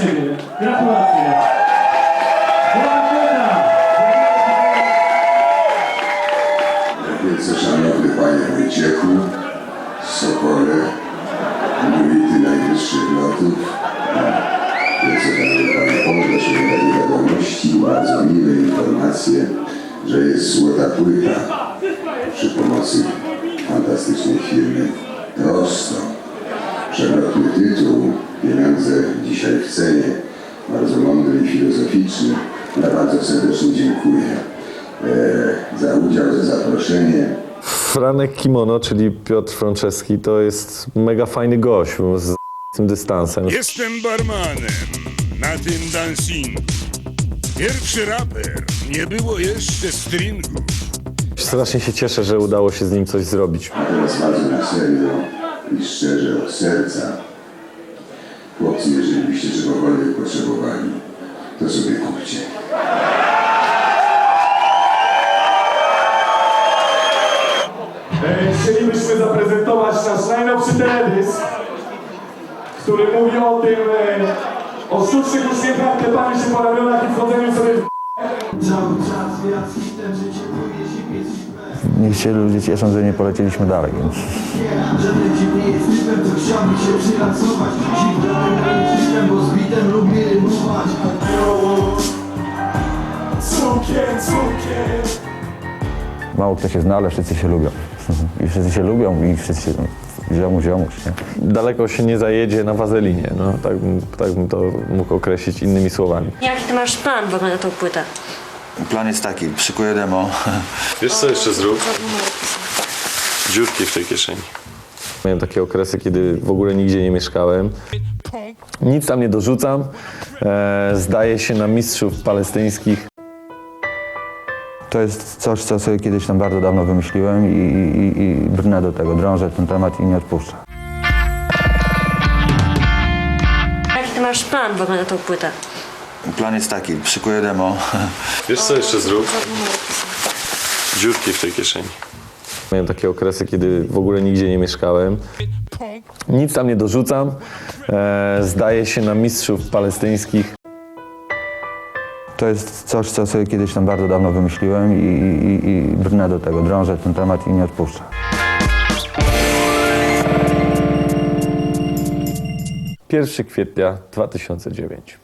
siebie. Gratulacje. Wielce szanowny panie Wojciechu, Sokole, mówi ty najwyższych lotów. Wielce szanowny panie Pole, że takie wiadomości, bardzo miłe informacje, że jest złota płyta przy pomocy fantastycznej firmy Prosto. Przelotny tytuł, pieniądze dzisiaj w cenie, bardzo mądry i filozoficzny. Ja bardzo serdecznie dziękuję e, za udział, za zaproszenie. Franek Kimono, czyli Piotr Franceski, to jest mega fajny gość z tym dystansem. Jestem barmanem na tym dancingu. Pierwszy raper, nie było jeszcze stringu. Strasznie się cieszę, że udało się z nim coś zrobić. A teraz bardzo na serio i szczerze od serca. Chłopcy, jeżeli byście czegokolwiek potrzebowali, to sobie kupcie. E, Chcielibyśmy zaprezentować nasz najnowszy teledysk, który mówi o tym, e, o sztucznych uśmiechach, klepaniu się po ramionach i wchodzeniu sobie w Cały czas wraz z hitem zimnie zimne Niech się ludzie cieszą, że nie polecieliśmy dalej. Nie jest typem, to chciałby się typem, bo z bitem lubi rymować cukier, cukier. Mało kto się zna, ale wszyscy się lubią. I wszyscy się lubią i wszyscy ziomuś, ziomuś, nie? Daleko się nie zajedzie na wazelinie, no, tak, bym, tak bym to mógł określić innymi słowami. Jaki ty masz plan w ogóle na tą płytę? Plan jest taki, szykuję demo. Wiesz co jeszcze zrób? Dziurki w tej kieszeni. Miałem takie okresy, kiedy w ogóle nigdzie nie mieszkałem. Nic tam nie dorzucam. E, zdaję się na mistrzów palestyńskich. To jest coś, co sobie kiedyś tam bardzo dawno wymyśliłem i, i, i brnę do tego, drążę ten temat i nie odpuszczę. Jaki ty masz plan w ogóle na tą płytę? Plan jest taki, szykuję demo. Wiesz co jeszcze zrób? Dziurki w tej kieszeni. Miałem takie okresy, kiedy w ogóle nigdzie nie mieszkałem. Nic tam nie dorzucam. E, zdaję się na mistrzów palestyńskich. To jest coś, co sobie kiedyś tam bardzo dawno wymyśliłem i, i, i brnę do tego, drążę ten temat i nie odpuszczę. Pierwszy kwietnia 2009.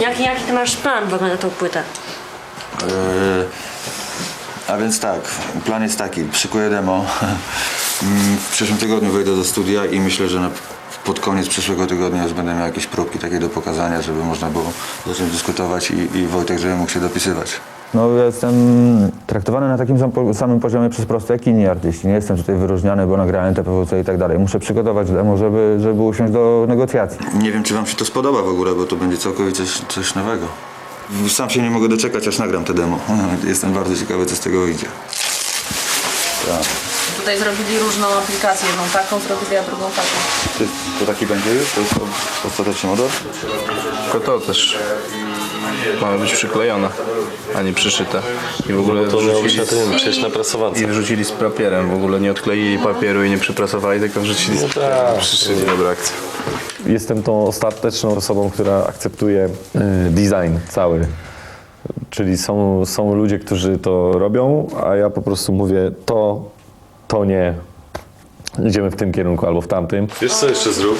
Jaki, jaki ty masz plan w ogóle na tą płytę? Yy, a więc tak, plan jest taki, szykuję demo. Mm, W przyszłym tygodniu wejdę do studia i myślę, że na, pod koniec przyszłego tygodnia już będę miał jakieś próbki takie do pokazania, żeby można było zacząć dyskutować i, i Wojtek, żeby mógł się dopisywać. No ja jestem traktowany na takim samym poziomie przez prosto jak inni artyści. Nie jestem tutaj wyróżniany, bo nagrałem TPWC i tak dalej. Muszę przygotować demo, żeby, żeby usiąść do negocjacji. Nie wiem, czy wam się to spodoba w ogóle, bo to będzie całkowicie coś, coś nowego. Sam się nie mogę doczekać, aż nagram te demo. Jestem bardzo ciekawy, co z tego wyjdzie. Tutaj zrobili różną aplikację, jedną taką zrobili, a drugą taką. To, to taki będzie już? To jest ostateczny model? Tylko to też ma być przyklejone, a nie przyszyte. I w ogóle wrzucili, tym, przecież na i wrzucili z papierem. W ogóle nie odkleili papieru i nie przyprasowali, tylko wrzucili z papierem. Przyszyli, dobra akcja. Jestem tą ostateczną osobą, która akceptuje y, design cały. Czyli są, są ludzie, którzy to robią, a ja po prostu mówię to, to nie. Idziemy w tym kierunku albo w tamtym. Wiesz co jeszcze zrób?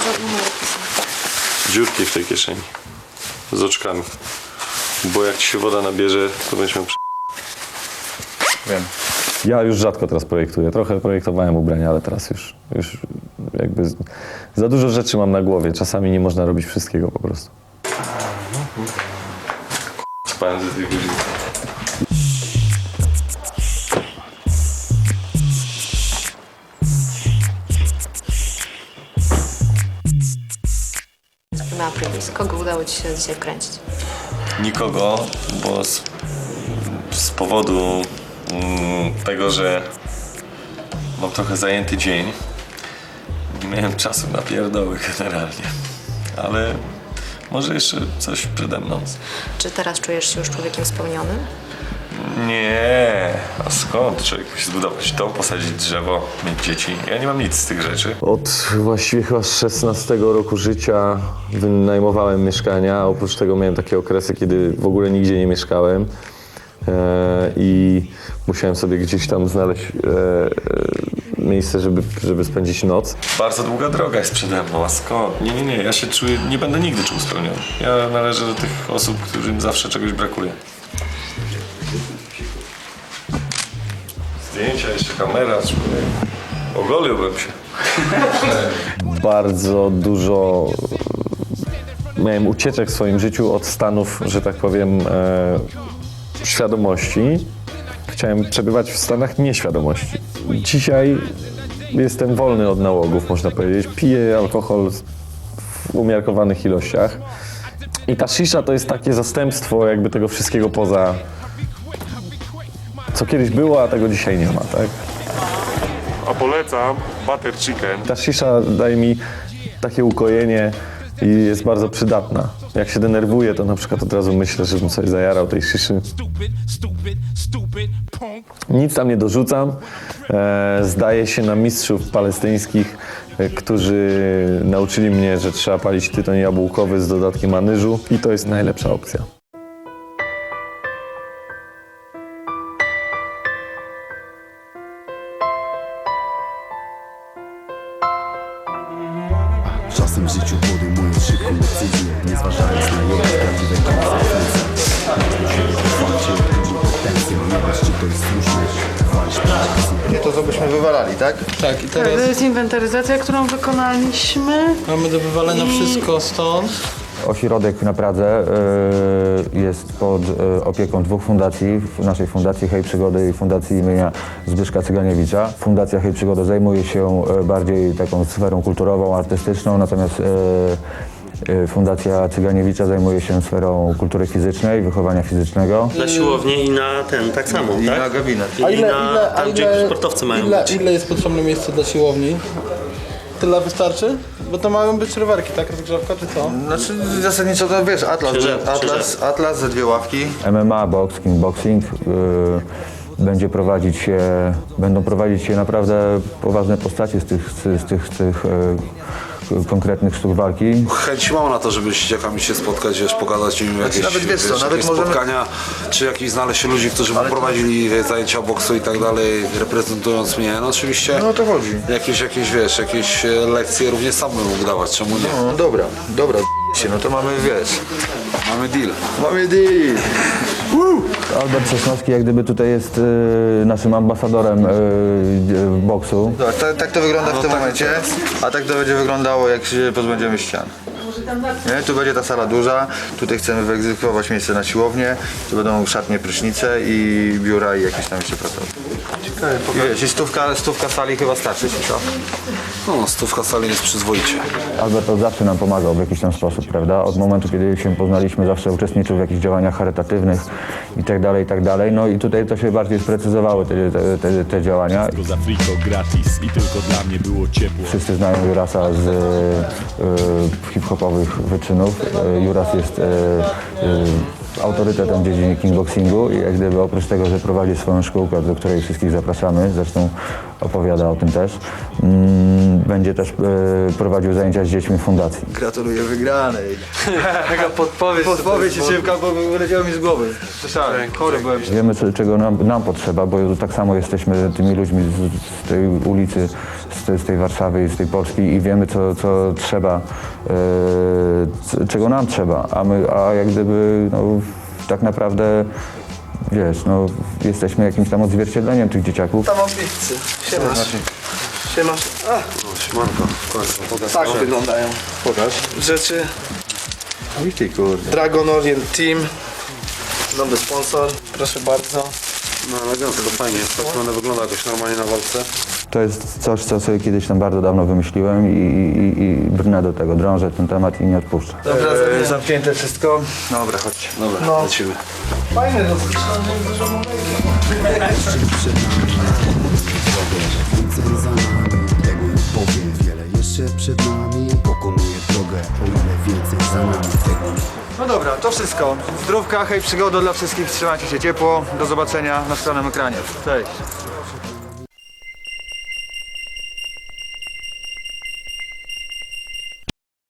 Dziurki w tej kieszeni. Z oczkami. Bo jak ci się woda nabierze, to będziesz miał Wiem. Ja już rzadko teraz projektuję. Trochę projektowałem ubrania, ale teraz już, już jakby z- za dużo rzeczy mam na głowie. Czasami nie można robić wszystkiego po prostu. Spałem ze tej godziny. Na. Kogo udało ci się dzisiaj wkręcić? Nikogo, bo z, z powodu mm, tego, że mam trochę zajęty dzień, nie miałem czasu na pierdoły generalnie. Ale może jeszcze coś przede mną. Czy teraz czujesz się już człowiekiem spełnionym? Nie, a skąd człowiek musi zbudować dom, posadzić drzewo, mieć dzieci? Ja nie mam nic z tych rzeczy. Od właściwie chyba 16 roku życia wynajmowałem mieszkania. Oprócz tego miałem takie okresy, kiedy w ogóle nigdzie nie mieszkałem. E, I musiałem sobie gdzieś tam znaleźć e, e, miejsce, żeby, żeby spędzić noc. Bardzo długa droga jest przede mną, a skąd? Nie, nie, nie, ja się czuję, nie będę nigdy czuł spełniony. Ja należę do tych osób, którym zawsze czegoś brakuje. Zdjęcia, jeszcze kamera, człowiek. Ogoliłbym się. Bardzo dużo e, miałem ucieczek w swoim życiu od stanów, że tak powiem, e, świadomości. Chciałem przebywać w stanach nieświadomości. Dzisiaj jestem wolny od nałogów, można powiedzieć. Piję alkohol w umiarkowanych ilościach. I ta shisha to jest takie zastępstwo jakby tego wszystkiego poza co kiedyś było, a tego dzisiaj nie ma, tak? A polecam butter chicken. Ta shisha daje mi takie ukojenie i jest bardzo przydatna. Jak się denerwuję, to na przykład od razu myślę, żebym sobie zajarał tej shiszy. Nic tam nie dorzucam. E, zdaje się na mistrzów palestyńskich, e, którzy nauczyli mnie, że trzeba palić tytoń jabłkowy z dodatkiem anyżu i to jest najlepsza opcja. Życiu podejmując szybką decyzję Nie zważając na jej prawdziwe konsekwencje Nie wiesz czy to jest praktycznie Nie to, co byśmy wywalali, tak? Tak, i To teraz jest inwentaryzacja, którą wykonaliśmy. mamy do wywalenia wszystko stąd. Ośrodek na Pradze y, jest pod y, opieką dwóch fundacji, w naszej Fundacji Hej Przygody i Fundacji imienia Zbyszka Cyganiewicza. Fundacja Hej Przygody zajmuje się y, bardziej taką sferą kulturową, artystyczną, natomiast y, Fundacja Cyganiewicza zajmuje się sferą kultury fizycznej, wychowania fizycznego. Na siłownię i na ten, tak samo, I tak? na gabinet. I na, tam, gdzie sportowcy mają ile, być. ile jest potrzebne miejsce dla siłowni? Tyle wystarczy? Bo to mają być rowerki, tak? Rozgrzewka czy co? Znaczy zasadniczo to wiesz, Atlas, Krzyżew, Atlas. Atlas ze dwie ławki. MMA, box, kickboxing. y, będzie prowadzić się, będą prowadzić się naprawdę poważne postacie z tych, z, z tych, z tych y, konkretnych sztuk walki. Chęć mam na to, żeby z dzieciakami się spotkać, wiesz, pokazać im jakieś, nawet wiesz co, wiesz, nawet jakieś możemy- spotkania, czy jakieś znaleźć ludzi, którzy by prowadzili wiesz, zajęcia boksu i tak dalej, reprezentując mnie. No oczywiście No to chodzi. jakieś, jakieś, wiesz, jakieś e, lekcje również sam bym mógł dawać, czemu nie? No dobra, dobra, się, no to mamy, wiesz, Mamy deal. mamy deal. Albert Sosnowski jak gdyby tutaj jest y, naszym ambasadorem y, y, boksu. Tak, tak, tak to wygląda w tym momencie, a tak to będzie wyglądało, jak się pozbędziemy ścian. Nie? Tu będzie ta sala duża, tutaj chcemy wyegzekwować miejsce na siłownię, tu będą szatnie, prysznice i biura i jakieś tam jeszcze pracownie. Ciekawe, I wiesz, i stówka, stówka sali chyba starczy ci to. No, stówka sali jest przyzwoicie. Albert od zawsze nam pomagał w jakiś tam sposób, prawda? Od momentu, kiedy się poznaliśmy, zawsze uczestniczył w jakichś działaniach charytatywnych i tak dalej, i tak dalej. No i tutaj to się bardziej sprecyzowały te, te, te, te działania. Za friko gratis i tylko dla mnie było ciepło. Wszyscy znają Jurasa z e, hip-hopowych wyczynów. E, Juras jest e, e, autorytetem w dziedzinie kickboxingu i jak gdyby oprócz tego, że prowadzi swoją szkółkę, do której wszystkich zapraszamy, zresztą opowiada o tym też, mm, będzie też e, prowadził zajęcia z dziećmi w fundacji. Gratuluję wygranej. Taka podpowiedź. Podpowiedź ci szybka, bo wyleciało mi z głowy. Słyszałem, chory byłem. Wiemy, co- czego nam, nam potrzeba, bo tak samo jesteśmy tymi ludźmi z, z tej ulicy, z, tej- z tej Warszawy i z tej Polski i wiemy, co, co trzeba, e, c- czego nam trzeba, a my, a jak gdyby, no, tak naprawdę, wiesz, no, jesteśmy jakimś tam odzwierciedleniem tych dzieciaków. Tam mam pizzę. Siemasz. Siemasz. A, Siemanko, w końcu, pokaż. tak wyglądają Pokaż. rzeczy. Oj ty kurde. Dragon Orient Team. Nowy sponsor. Proszę bardzo. No elegancko, fajnie. Tak to wygląda jakoś normalnie na walce. To jest coś, co sobie kiedyś tam bardzo dawno wymyśliłem i, i, i brnę do tego, drążę ten temat i nie odpuszczę. Dobra, zamknięte wszystko. Dobra, chodźcie. Dobra, no. lecimy. Więcej za nami, przed nami, pokonuję drogę O ile więcej za nami, tego No dobra, to wszystko. Zdrówka, hej, przygoda dla wszystkich. Trzymajcie się ciepło. Do zobaczenia na szklanym ekranie. Cześć.